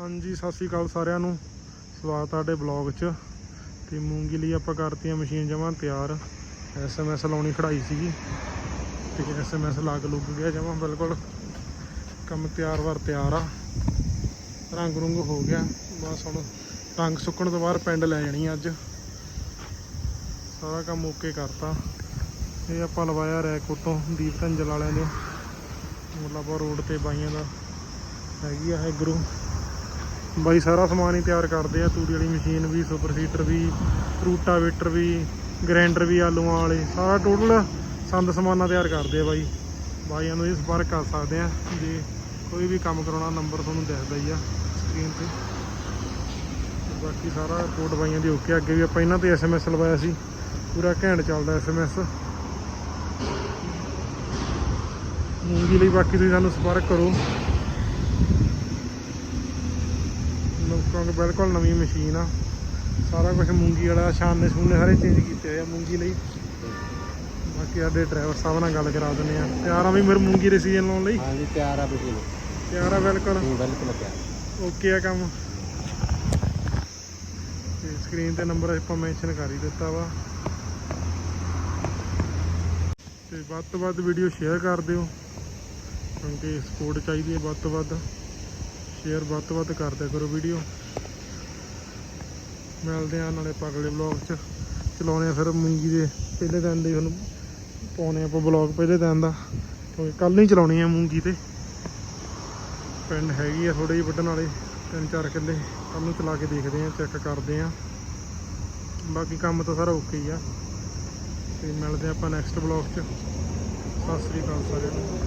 ਹਾਂਜੀ, ਸਤਿ ਸ਼੍ਰੀ ਅਕਾਲ ਸਾਰਿਆਂ ਨੂੰ। ਸਵਾਗਤ ਤੁਹਾਡੇ ਬਲੌਗ 'ਚ। ਤੇ ਮੂੰਗੀ ਲਈ ਆਪਾਂ ਕਰਤੀਆਂ ਮਸ਼ੀਨ ਜਮਾਂ ਤਿਆਰ। ਐਸਐਮਐਸ ਲਾਉਣੀ ਖੜਾਈ ਸੀਗੀ। ਤੇ ਐਸਐਮਐਸ ਲੱਗ ਲੁੱਗ ਗਿਆ ਜਮਾਂ, ਬਿਲਕੁਲ ਕੰਮ ਤਿਆਰ ਵਰ ਤਿਆਰ ਆ। ਰੰਗ ਰੁੰਗ ਹੋ ਗਿਆ। ਬਸ ਹੁਣ ਰੰਗ ਸੁੱਕਣ ਤੋਂ ਬਾਅਦ ਪਿੰਡ ਲੈ ਜਾਣੀ ਅੱਜ। ਸਾਰਾ ਕੰਮ ਓਕੇ ਕਰਤਾ। ਇਹ ਆਪਾਂ ਲਵਾਇਆ ਰੈਕ ਉਤੋਂ ਦੀਪ ਧੰਜਲ ਵਾਲਿਆਂ ਦੇ ਮੁੱਲਾਪੁਰ ਰੋਡ ਤੇ ਬਾਈਆਂ ਦਾ। ਹੈਗੀ ਆ ਐਗਰੂ ਬਾਈ ਸਾਰਾ ਸਮਾਨ ਹੀ ਤਿਆਰ ਕਰਦੇ ਆ, ਤੂੜੀ ਵਾਲੀ ਮਸ਼ੀਨ ਵੀ, ਸੁਪਰ ਸੀਟਰ ਵੀ ਰੂਟਾਵੇਟਰ ਵੀ, ਗ੍ਰੈਂਡਰ ਵੀ, ਆਲੂਆਂ ਵਾਲੇ, ਸਾਰਾ ਟੋਟਲ ਸੰਦ ਸਮਾਨਾ ਤਿਆਰ ਕਰਦੇ ਆ ਬਾਈ। ਬਾਈਆਂ ਨੂੰ ਇਹ ਸੰਪਰਕ ਕਰ ਸਕਦੇ ਆ, ਜੇ ਕੋਈ ਵੀ ਕੰਮ ਕਰਾਉਣਾ ਨੰਬਰ ਤੁਹਾਨੂੰ ਦਿਖਦਾ ਹੀ ਆ ਸਕਰੀਨ ਤੇ। ਤੇ ਬਾਕੀ ਸਾਰਾ ਰਿਪੋਰਟ ਬਾਈਆਂ ਦੀ ਓਕੇ ਅੱਗੇ ਵੀ ਆਪਾਂ ਇਹਨਾਂ ਤੇ ਐਸਐਮਐਸ ਲਵਾਇਆ ਸੀ। ਪੂਰਾ ਘੈਂਟ ਚੱਲਦਾ ਐਸਐਮਐਸ ਮੂੰਗੀ ਲਈ ਬਾਕੀ ਤੁਸੀਂ ਸਾਨੂੰ ਸੰਪਰਕ ਕਰੋ। ਕੋਲ ਬਿਲਕੁਲ ਨਵੀਂ ਮਸ਼ੀਨ ਆ। ਸਾਰਾ ਕੁਝ ਮੂੰਗੀ ਵਾਲਾ ਛਾਨਣੇ ਛੂਨੇ ਸਾਰੇ ਚੇਂਜ ਕੀਤੇ ਹੋਏ ਆ ਮੂੰਗੀ ਲਈ। ਬਾਕੀ ਸਾਡੇ ਡਰਾਈਵਰ ਸਾਹਿਬ ਨਾਲ ਗੱਲ ਕਰਾ ਦਿੰਦੇ ਆ। ਤਿਆਰ ਆ ਵੀ ਮੇਰੇ ਮੂੰਗੀ ਦੇ ਸੀਜ਼ਨ ਲਾਉਣ ਲਈ? ਹਾਂਜੀ ਤਿਆਰ ਆ ਬਿਲਕੁਲ। ਤਿਆਰ ਆ ਬਿਲਕੁਲ? ਹੂੰ, ਬਿਲਕੁਲ ਤਿਆਰ। ਓਕੇ ਆ ਕੰਮ। ਤੇ ਸਕਰੀਨ ਤੇ ਨੰਬਰ ਆਪਾਂ ਮੈਂਸ਼ਨ ਕਰ ਹੀ ਦਿੱਤਾ ਵਾ। ਤੇ ਵੱਧ ਤੋਂ ਵੱਧ ਵੀਡੀਓ ਸ਼ੇਅਰ ਕਰ ਦਿਓ। ਕਿਉਂਕਿ ਸਪੋਰਟ ਚਾਹੀਦੀ ਹੈ ਵੱਧ ਤੋਂ ਵੱਧ। ਸ਼ੇਅਰ ਵੱਧ ਤੋਂ ਵੱਧ ਕਰ ਦਿਆ ਕਰੋ ਵੀਡੀਓ। ਮਿਲਦੇ ਆ ਨਾਲੇ ਆਪਾਂ ਅਗਲੇ ਵਲੌਗ 'ਚ। ਚਲਾਉਣੇ ਆ ਫਿਰ ਮੂੰਗੀ ਦੇ ਪਹਿਲੇ ਦਿਨ ਦੇ ਤੁਹਾਨੂੰ ਪਾਉਣੇ ਆਪਾਂ ਵਲੌਗ ਪਹਿਲੇ ਦਿਨ ਦਾ। ਕਿਉਂਕਿ ਕੱਲ ਨਹੀਂ ਚਲਾਉਣੀ ਆ ਮੂੰਗੀ ਤੇ। ਪਿੰਡ ਹੈਗੀ ਆ ਥੋੜੇ ਜਿਹੇ ਵੱਢਣ ਵਾਲੇ, ਤਿੰਨ ਚਾਰ ਕਿੱਲੇ। ਕੱਲ ਨੂੰ ਚਲਾ ਕੇ ਦੇਖਦੇ ਆ ਚੈੱਕ ਕਰਦੇ ਆ ਬਾਕੀ ਕੰਮ ਤਾਂ ਸਾਰਾ ਓਕੇ ਹੀ ਆ। ਤੇ ਮਿਲਦੇ ਆ ਆਪਾਂ ਨੈਕਸਟ ਬਲੌਗ 'ਚ। ਸਤਿ ਸ੍ਰੀ ਅਕਾਲ ਸਾਰਿਆਂ ਨੂੰ।